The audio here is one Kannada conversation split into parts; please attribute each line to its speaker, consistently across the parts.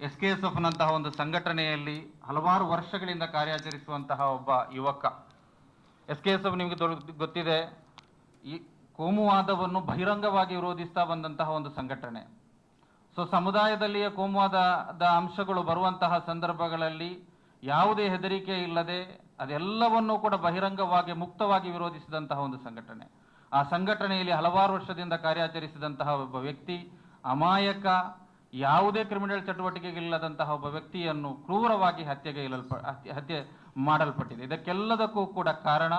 Speaker 1: ಎಸ್ ಕೆ ಎಸ್ ಎಫ್ನಂತಹ ಒಂದು ಸಂಘಟನೆಯಲ್ಲಿ ಹಲವಾರು ವರ್ಷಗಳಿಂದ ಕಾರ್ಯಾಚರಿಸುವಂತಹ ಒಬ್ಬ ಯುವಕ. ಎಸ್ ಕೆ ಎಸ್ ಎಫ್ ನಿಮಗೆ ಗೊತ್ತಿದೆ, ಈ ಕೋಮುವಾದವನ್ನು ಬಹಿರಂಗವಾಗಿ ವಿರೋಧಿಸ್ತಾ ಬಂದಂತಹ ಒಂದು ಸಂಘಟನೆ. ಸೊ, ಸಮುದಾಯದಲ್ಲಿಯೇ ಕೋಮುವಾದದ ಅಂಶಗಳು ಬರುವಂತಹ ಸಂದರ್ಭಗಳಲ್ಲಿ ಯಾವುದೇ ಹೆದರಿಕೆ ಇಲ್ಲದೆ ಅದೆಲ್ಲವನ್ನೂ ಕೂಡ ಬಹಿರಂಗವಾಗಿ, ಮುಕ್ತವಾಗಿ ವಿರೋಧಿಸಿದಂತಹ ಒಂದು ಸಂಘಟನೆ. ಆ ಸಂಘಟನೆಯಲ್ಲಿ ಹಲವಾರು ವರ್ಷದಿಂದ ಕಾರ್ಯಾಚರಿಸಿದಂತಹ ಒಬ್ಬ ವ್ಯಕ್ತಿ ಅಮಾಯಕ ಯಾವುದೇ ಕ್ರಿಮಿನಲ್ ಚಟುವಟಿಕೆಗಳಿಲ್ಲದಂತಹ ಒಬ್ಬ ವ್ಯಕ್ತಿಯನ್ನು ಕ್ರೂರವಾಗಿ ಹತ್ಯೆಗೆ ಇಲ್ಲಲ್ಪ, ಹತ್ಯೆ ಹತ್ಯೆ ಮಾಡಲ್ಪಟ್ಟಿದೆ. ಇದಕ್ಕೆಲ್ಲದಕ್ಕೂ ಕೂಡ ಕಾರಣ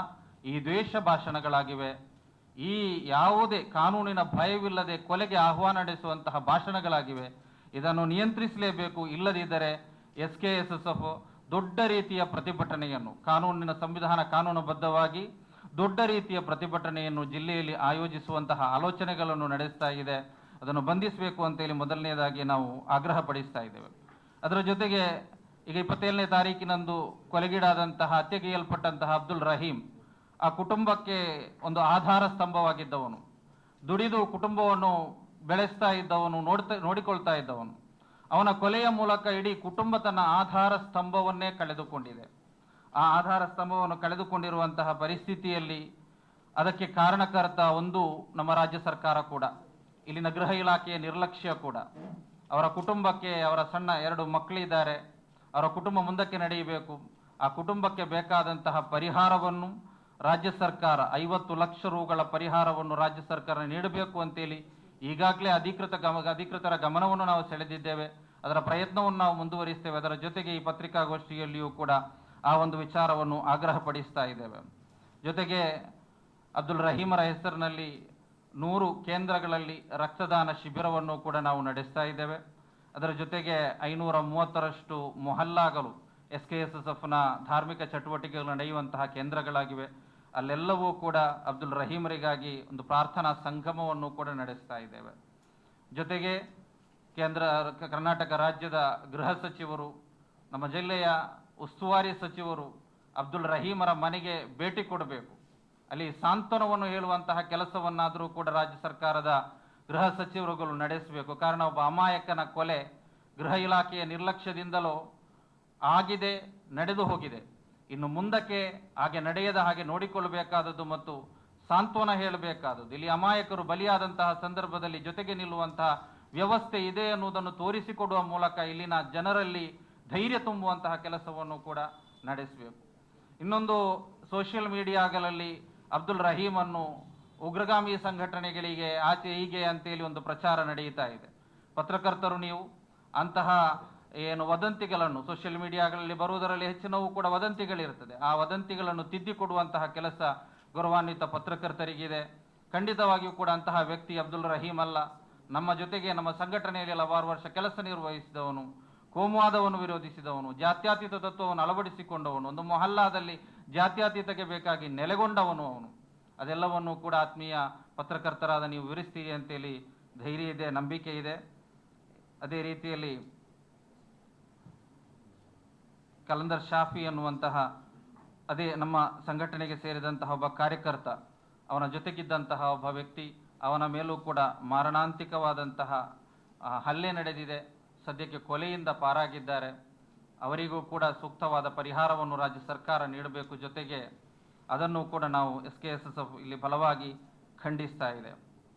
Speaker 1: ಈ ದ್ವೇಷ ಭಾಷಣಗಳಾಗಿವೆ. ಈ ಯಾವುದೇ ಕಾನೂನಿನ ಭಯವಿಲ್ಲದೆ ಕೊಲೆಗೆ ಆಹ್ವಾನ ನಡೆಸುವಂತಹ ಭಾಷಣಗಳಾಗಿವೆ. ಇದನ್ನು ನಿಯಂತ್ರಿಸಲೇಬೇಕು. ಇಲ್ಲದಿದ್ದರೆ S K S S F ದೊಡ್ಡ ರೀತಿಯ ಪ್ರತಿಭಟನೆಯನ್ನು, ಕಾನೂನಿನ ಸಂವಿಧಾನ ಕಾನೂನುಬದ್ಧವಾಗಿ ದೊಡ್ಡ ರೀತಿಯ ಪ್ರತಿಭಟನೆಯನ್ನು ಜಿಲ್ಲೆಯಲ್ಲಿ ಆಯೋಜಿಸುವಂತಹ ಆಲೋಚನೆಗಳನ್ನು ನಡೆಸ್ತಾ ಇದೆ. ಅದನ್ನು ಬಂಧಿಸಬೇಕು ಅಂತೇಳಿ ಮೊದಲನೇದಾಗಿ ನಾವು ಆಗ್ರಹ ಪಡಿಸ್ತಾ ಇದ್ದೇವೆ. ಅದರ ಜೊತೆಗೆ ಈಗ ಇಪ್ಪತ್ತೇಳನೇ ತಾರೀಕಿನಂದು ಕೊಲೆಗೀಡಾದಂತಹ, ಹತ್ಯೆಗೈಯಲ್ಪಟ್ಟಂತಹ ಅಬ್ದುಲ್ ರಹೀಂ, ಆ ಕುಟುಂಬಕ್ಕೆ ಒಂದು ಆಧಾರ ಸ್ತಂಭವಾಗಿದ್ದವನು. ದುಡಿದು ಕುಟುಂಬವನ್ನು ಬೆಳೆಸ್ತಾ ಇದ್ದವನು, ನೋಡ್ತಾ, ನೋಡಿಕೊಳ್ತಾ ಇದ್ದವನು. ಅವನ ಕೊಲೆಯ ಮೂಲಕ ಇಡೀ ಕುಟುಂಬ ತನ್ನ ಆಧಾರ ಸ್ತಂಭವನ್ನೇ ಕಳೆದುಕೊಂಡಿದೆ. ಆ ಆಧಾರ ಸ್ತಂಭವನ್ನು ಕಳೆದುಕೊಂಡಿರುವಂತಹ ಪರಿಸ್ಥಿತಿಯಲ್ಲಿ ಅದಕ್ಕೆ ಕಾರಣಕರ್ತ ಒಂದು ನಮ್ಮ ರಾಜ್ಯ ಸರ್ಕಾರ ಕೂಡ. ಇಲ್ಲಿನ ಗೃಹ ಇಲಾಖೆಯ ನಿರ್ಲಕ್ಷ್ಯ ಕೂಡ. ಅವರ ಕುಟುಂಬಕ್ಕೆ ಅವರ ಸಣ್ಣ ಎರಡು ಮಕ್ಕಳಿದ್ದಾರೆ. ಅವರ ಕುಟುಂಬ ಮುಂದಕ್ಕೆ ನಡೆಯಬೇಕು. ಆ ಕುಟುಂಬಕ್ಕೆ ಬೇಕಾದಂತಹ ಪರಿಹಾರವನ್ನು ರಾಜ್ಯ ಸರ್ಕಾರ, ಐವತ್ತು ಲಕ್ಷ ರೂಗಳ ಪರಿಹಾರವನ್ನು ರಾಜ್ಯ ಸರ್ಕಾರ ನೀಡಬೇಕು ಅಂತೇಳಿ ಈಗಾಗಲೇ ಅಧಿಕೃತ ಗಮ, ಅಧಿಕೃತರ ಗಮನವನ್ನು ನಾವು ಸೆಳೆದಿದ್ದೇವೆ. ಅದರ ಪ್ರಯತ್ನವನ್ನು ನಾವು ಮುಂದುವರಿಸ್ತೇವೆ. ಅದರ ಜೊತೆಗೆ ಈ ಪತ್ರಿಕಾಗೋಷ್ಠಿಯಲ್ಲಿಯೂ ಕೂಡ ಆ ಒಂದು ವಿಚಾರವನ್ನು ಆಗ್ರಹಪಡಿಸ್ತಾ ಇದ್ದೇವೆ. ಜೊತೆಗೆ ಅಬ್ದುಲ್ ರಹೀಮರ ಹೆಸರಿನಲ್ಲಿ ನೂರು ಕೇಂದ್ರಗಳಲ್ಲಿ ರಕ್ತದಾನ ಶಿಬಿರವನ್ನು ಕೂಡ ನಾವು ನಡೆಸ್ತಾ ಇದ್ದೇವೆ. ಅದರ ಜೊತೆಗೆ ಐನೂರ ಮೂವತ್ತರಷ್ಟು ಮೊಹಲ್ಲಾಗಲು ಎಸ್ ಕೆ ಎಸ್ ಎಸ್ ಎಫ್ನ ಧಾರ್ಮಿಕ ಚಟುವಟಿಕೆಗಳು ನಡೆಯುವಂತಹ ಕೇಂದ್ರಗಳಾಗಿವೆ. ಅಲ್ಲೆಲ್ಲವೂ ಕೂಡ ಅಬ್ದುಲ್ ರಹೀಮರಿಗಾಗಿ ಒಂದು ಪ್ರಾರ್ಥನಾ ಸಂಗಮವನ್ನು ಕೂಡ ನಡೆಸ್ತಾ ಇದ್ದೇವೆ. ಜೊತೆಗೆ ಕೇಂದ್ರ ಕರ್ನಾಟಕ ರಾಜ್ಯದ ಗೃಹ ಸಚಿವರು, ನಮ್ಮ ಜಿಲ್ಲೆಯ ಉಸ್ತುವಾರಿ ಸಚಿವರು ಅಬ್ದುಲ್ ರಹೀಮರ ಮನೆಗೆ ಭೇಟಿ ಕೊಡಬೇಕು. ಅಲ್ಲಿ ಸಾಂತ್ವನವನ್ನು ಹೇಳುವಂತಹ ಕೆಲಸವನ್ನಾದರೂ ಕೂಡ ರಾಜ್ಯ ಸರ್ಕಾರದ ಗೃಹ ಸಚಿವರುಗಳು ನಡೆಸಬೇಕು. ಕಾರಣ ಒಬ್ಬ ಅಮಾಯಕನ ಕೊಲೆ ಗೃಹ ಇಲಾಖೆಯ ನಿರ್ಲಕ್ಷ್ಯದಿಂದಲೋ ಆಗಿದೆ, ನಡೆದು ಹೋಗಿದೆ. ಇನ್ನು ಮುಂದಕ್ಕೆ ಹಾಗೆ ನಡೆಯದ ಹಾಗೆ ನೋಡಿಕೊಳ್ಳಬೇಕಾದದ್ದು ಮತ್ತು ಸಾಂತ್ವನ ಹೇಳಬೇಕಾದದ್ದು. ಇಲ್ಲಿ ಅಮಾಯಕರು ಬಲಿಯಾದಂತಹ ಸಂದರ್ಭದಲ್ಲಿ ಜೊತೆಗೆ ನಿಲ್ಲುವಂತಹ ವ್ಯವಸ್ಥೆ ಇದೆ ಅನ್ನುವುದನ್ನು ತೋರಿಸಿಕೊಡುವ ಮೂಲಕ ಇಲ್ಲಿನ ಜನರಲ್ಲಿ ಧೈರ್ಯ ತುಂಬುವಂತಹ ಕೆಲಸವನ್ನು ಕೂಡ ನಡೆಸಬೇಕು. ಇನ್ನೊಂದು ಸೋಷಿಯಲ್ ಮೀಡಿಯಾಗಳಲ್ಲಿ ಅಬ್ದುಲ್ ರಹೀಮನ್ನು ಉಗ್ರಗಾಮಿ ಸಂಘಟನೆಗಳಿಗೆ ಆಚೆ ಹೀಗೆ ಅಂತೇಳಿ ಒಂದು ಪ್ರಚಾರ ನಡೆಯುತ್ತಾ ಇದೆ. ಪತ್ರಕರ್ತರು ನೀವು ಅಂತಹ ಏನು ವದಂತಿಗಳನ್ನು ಸೋಷಿಯಲ್ ಮೀಡಿಯಾಗಳಲ್ಲಿ ಬರುವುದರಲ್ಲಿ ಹೆಚ್ಚಿನವು ಕೂಡ ವದಂತಿಗಳಿರುತ್ತದೆ. ಆ ವದಂತಿಗಳನ್ನು ತಿದ್ದಿಕೊಡುವಂತಹ ಕೆಲಸ ಗೌರವಾನ್ವಿತ ಪತ್ರಕರ್ತರಿಗಿದೆ. ಖಂಡಿತವಾಗಿಯೂ ಕೂಡ ಅಂತಹ ವ್ಯಕ್ತಿ ಅಬ್ದುಲ್ ರಹೀಮ್ ಅಲ್ಲ. ನಮ್ಮ ಜೊತೆಗೆ ನಮ್ಮ ಸಂಘಟನೆಯಲ್ಲಿ ಹಲವಾರು ವರ್ಷ ಕೆಲಸ ನಿರ್ವಹಿಸಿದವನು. ಕೋಮುವಾದವನ್ನು ವಿರೋಧಿಸಿದವನು, ಜಾತ್ಯತೀತ ತತ್ವವನ್ನು ಅಳವಡಿಸಿಕೊಂಡವನು, ಒಂದು ಮೊಹಲ್ಲಾದಲ್ಲಿ ಜಾತ್ಯತೀತಕ್ಕೆ ಬೇಕಾಗಿ ನೆಲೆಗೊಂಡವನು ಅವನು. ಅದೆಲ್ಲವನ್ನು ಕೂಡ ಆತ್ಮೀಯ ಪತ್ರಕರ್ತರಾದ ನೀವು ವಿವರಿಸ್ತೀರಿ ಅಂತೇಳಿ ಧೈರ್ಯ ಇದೆ, ನಂಬಿಕೆ ಇದೆ. ಅದೇ ರೀತಿಯಲ್ಲಿ ಕಲಂದರ್ ಶಾಫಿ ಅನ್ನುವಂತಹ ಅದೇ ನಮ್ಮ ಸಂಘಟನೆಗೆ ಸೇರಿದಂತಹ ಒಬ್ಬ ಕಾರ್ಯಕರ್ತ, ಅವನ ಜೊತೆಗಿದ್ದಂತಹ ಒಬ್ಬ ವ್ಯಕ್ತಿ, ಅವನ ಮೇಲೂ ಕೂಡ ಮಾರಣಾಂತಿಕವಾದಂತಹ ಹಲ್ಲೆ ನಡೆದಿದೆ. ಸದ್ಯಕ್ಕೆ ಕೊಲೆಯಿಂದ ಪಾರಾಗಿದ್ದಾರೆ. ಅವರಿಗೂ ಕೂಡ ಸೂಕ್ತವಾದ ಪರಿಹಾರವನ್ನು ರಾಜ್ಯ ಸರ್ಕಾರ ನೀಡಬೇಕು ಜೊತೆಗೆ ಅದನ್ನು ಕೂಡ ನಾವು S K S S F ಇಲ್ಲಿ ಬಲವಾಗಿ ಖಂಡಿಸ್ತಾ ಇದೆ.